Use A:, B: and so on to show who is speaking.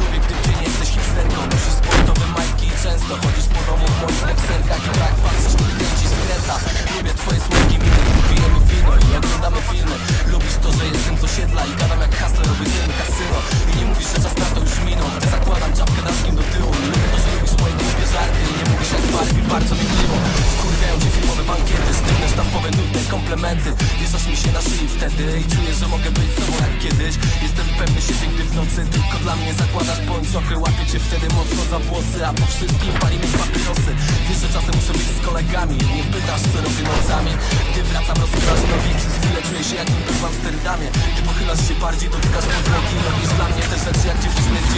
A: Lubię gdy w dzień jesteś hipsterką Nosisz sportowe majtki i często Chodzisz po domu w mocnych serkach I tak patrzysz, kiedy kręci skręta Lubię twoje słodkie miny Pijemy wino i oglądamy filmy. Lubisz to, że jestem z osiedla I gadam jak hasler, robię ten kasyno. I nie mówisz, że czas na to już minął. Gdy zakładam czapkę daskiem do tyłu. Nie lubię to, że lubisz moje głupie żarty I nie mówisz jak Barbie, bardzo mi miło. Skurwiają cię filmowe bankiety Stygne sztampowe, nudne komplementy. Wieszasz mi się na szyi wtedy I czuję, że mogę być z jak kiedy wszystko dla mnie Zakładasz pończochy, łapię cię wtedy mocno za włosy A po wszystkim palimy papierosy. Wiesz, że czasem muszę być z kolegami Nie pytasz, co robię nocami. Gdy wracam, rozpylasz nogi Przez chwilę czuję się jakbym był w Amsterdamie. Ty pochylasz się bardziej, dotykasz podłogi Robisz dla mnie te rzeczy, jak dziewczyny z